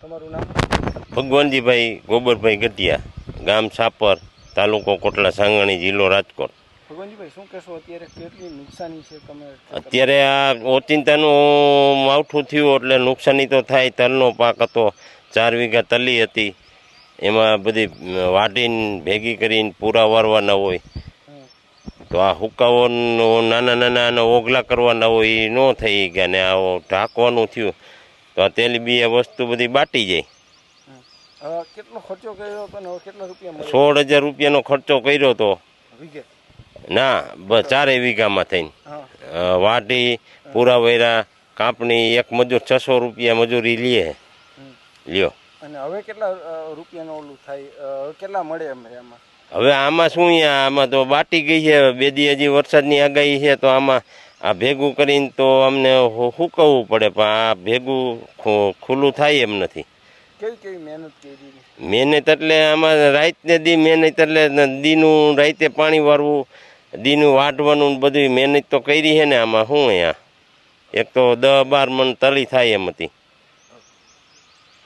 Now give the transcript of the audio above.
તમારું નામ? ભગવાનજીભાઈ ગોબરભાઈ ગઢિયા ગામ સાપર તાલુકો કોટલા સાંગણી જિલ્લો રાજકોટ. ભગવાનજીભાઈ શું કહેશો? અત્યારે કેટલી નુકસાની છે તમે અત્યારે આ ઓચિંતાનું માવઠું થયું એટલે નુકસાની તો થાય તલનો પાક હતો ચાર વીઘા તલી હતી. એમાં બધી વાટીને ભેગી કરીને પૂરા વારવાના હોય. તો આ હુકાવો નાના નાના ઓગલા કરવાના હોય એ ન થઈ ગયા ને આ ઢાંકવાનું થયું. તો આ તેલીબી વસ્તુ બધી બાટી જાય. કેટલો ખર્ચો કર્યો હતો કેટલા રૂપિયા સોળ હજાર રૂપિયાનો ખર્ચો કર્યો તો. ના ચારે વીઘામાં થઈને. વાટી વાઢી પૂરા વૈરા કાપણી એક મજૂર છસો રૂપિયા મજૂરી લે. લ્યો. અને હવે કેટલા રૂપિયાનો ઓલું થાય? કેટલા મળે એમ એમાં? હવે આમાં શું આમાં તો બાટી ગઈ છે. બે દી હજી વરસાદની આગાહી છે તો આમાં આ ભેગું કરીને તો અમને શું હુકવવું પડે પણ આ ભેગું ખુલ્લું થાય એમ નથી. મહેનત એટલે આમાં રાતને દી મહેનત એટલે દીનું રાતે પાણી વારવું દીનું વાટવાનું બધી મહેનત તો કરી છે ને આમાં શું અહીંયા? એક તો દસ બાર મણ તલી થાય એમ હતી.